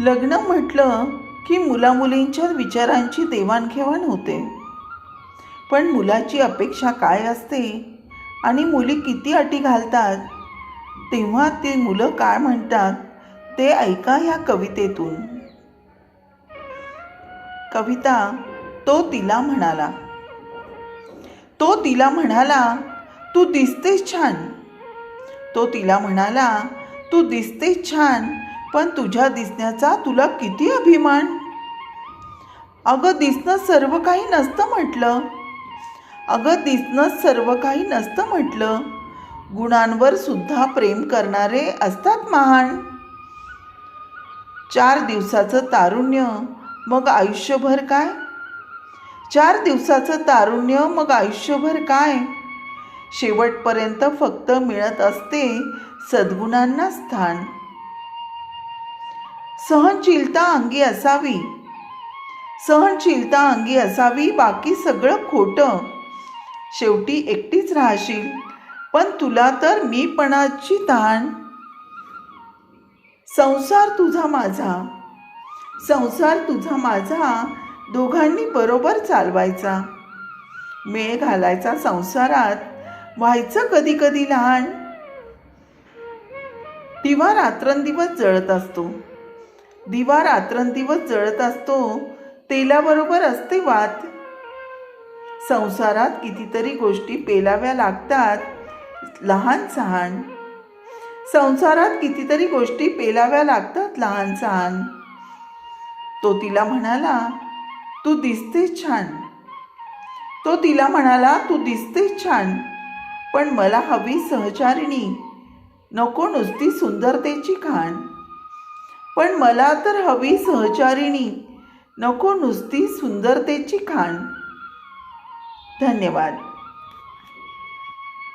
लग्न म्हटलं की मुलामुलींच्या विचारांची देवाणघेवाण होते. पण मुलाची अपेक्षा काय असते आणि मुली किती अटी घालतात? तेव्हा ते मुलं काय म्हणतात ते ऐका ह्या कवितेतून. कविता तो तिला म्हणाला. तो तिला म्हणाला तू दिसतेस छान. तो तिला म्हणाला तू दिसतेस छान पण तुझ्या दिसण्याचा तुला किती अभिमान? अगं दिसणं सर्व काही नसतं म्हटलं. अगं दिसणं सर्व काही नसतं म्हटलं. गुणांवर सुद्धा प्रेम करणारे असतात महान. चार दिवसाचं तारुण्य मग आयुष्यभर काय? चार दिवसाचं तारुण्य मग आयुष्यभर काय? शेवटपर्यंत फक्त मिळत असते सद्गुणांना स्थान. सहनशीलता अंगी असावी. सहनशीलता अंगी असावी बाकी सगळं खोटं. शेवटी एकटीच राहशील पण तुला तर मीपणाची तहान. संसार तुझा माझा. संसार तुझा माझा दोघांनी बरोबर चालवायचा. मेळ घालायचा संसारात व्हायचं कधी कधी लहान. दिवा रात्रंदिवस जळत असतो. दिवा रात्रंदिवस जळत असतो तेलाबरोबर असते वात. संसारात कितीतरी गोष्टी पेलाव्या लागतात लहान सहान. संसारात कितीतरी गोष्टी पेलाव्या लागतात लहान सहान. तो तिला म्हणाला तू दिसते छान. तो तिला म्हणाला तू दिसते छान पण मला हवी सहचारिणी नको नुसती सुंदरतेची खाण पण मला तर हवी सहचारिणी. नको नुसती सुंदरतेची खाण. धन्यवाद.